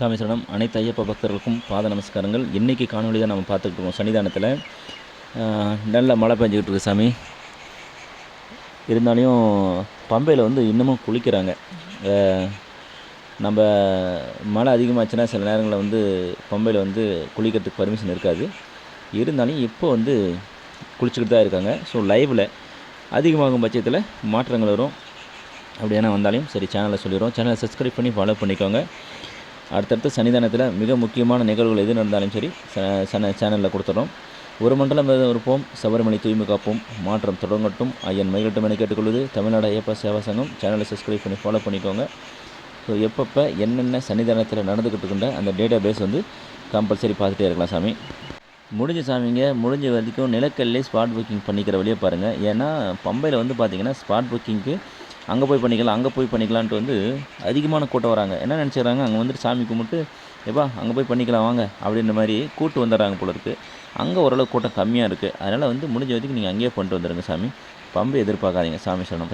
சாமி சரணம். அனைத்து ஐயப்ப பக்தர்களுக்கும் பாத நமஸ்காரங்கள். இன்றைக்கி காணொலி தான் நம்ம பார்த்துக்கிட்டு இருக்கோம் சன்னிதானத்தில் நல்ல மழை பெஞ்சிக்கிட்டு இருக்கு சாமி. இருந்தாலும் பம்பையில் வந்து இன்னமும் குளிக்கிறாங்க. நம்ம மழை அதிகமாச்சுன்னா சில நேரங்களில் வந்து பம்பையில் வந்து குளிக்கிறதுக்கு பர்மிஷன் இருக்காது. இருந்தாலும் இப்போ வந்து குளிச்சுக்கிட்டு தான் இருக்காங்க. ஸோ லைவில் அதிகமாகும் பட்சத்தில் மாற்றங்கள் வரும். அப்படி ஏன்னா வந்தாலும் சரி சேனலை சொல்லிடுறோம். சேனலை சப்ஸ்கிரைப் பண்ணி ஃபாலோ பண்ணிக்கோங்க. அடுத்தடுத்த சன்னிதானத்தில் மிக முக்கியமான நிகழ்வுகள் எது நடந்தாலும் சரி ச- சன சேனலில் கொடுத்துட்றோம். ஒரு மண்டலம் விரதம் இருப்போம். சபரிமலை தூய்மை காப்போம். மாற்றம் தொடங்கட்டும். ஐயன் மைகட்டும் என கேட்டுக்கொள்வது தமிழ்நாடு ஐயப்பா சேவா சங்கம். சேனலை சப்ஸ்கிரைப் பண்ணி ஃபாலோ பண்ணிக்கோங்க. ஸோ எப்பப்போ என்னென்ன சன்னிதானத்தில் நடந்துக்கிட்டு இருக்கின்ற அந்த டேட்டா பேஸ் வந்து கம்பல்சரி பார்த்துட்டே இருக்கலாம் சாமி. முடிஞ்ச சாமிங்க. முடிஞ்ச வரைக்கும் நிலக்கல்லே ஸ்பாட் புக்கிங் பண்ணிக்கிற வழியை பாருங்கள் ஏன்னா பம்பையில் வந்து பார்த்தீங்கன்னா ஸ்பாட் புக்கிங்க்கு அங்கே போய் பண்ணிக்கலாம் அங்கே போய் பண்ணிக்கலான்ட்டு வந்து அதிகமான கூட்டம் வராங்க. என்ன நினச்சிடுறாங்க அங்கே வந்துட்டு சாமி கும்பிட்டு எப்பா அங்கே போய் பண்ணிக்கலாம் வாங்க அப்படின்ற மாதிரி கூட்டு வந்துடுறாங்க போல இருக்குது அங்கே ஓரளவு கூட்டம் கம்மியாக இருக்குது அதனால் வந்து முடிஞ்ச வரைக்கும் நீங்கள் அங்கேயே பண்ணிட்டு வந்துடுங்க சாமி. பம்பு எதிர்பார்க்காதீங்க சாமி சரணம்.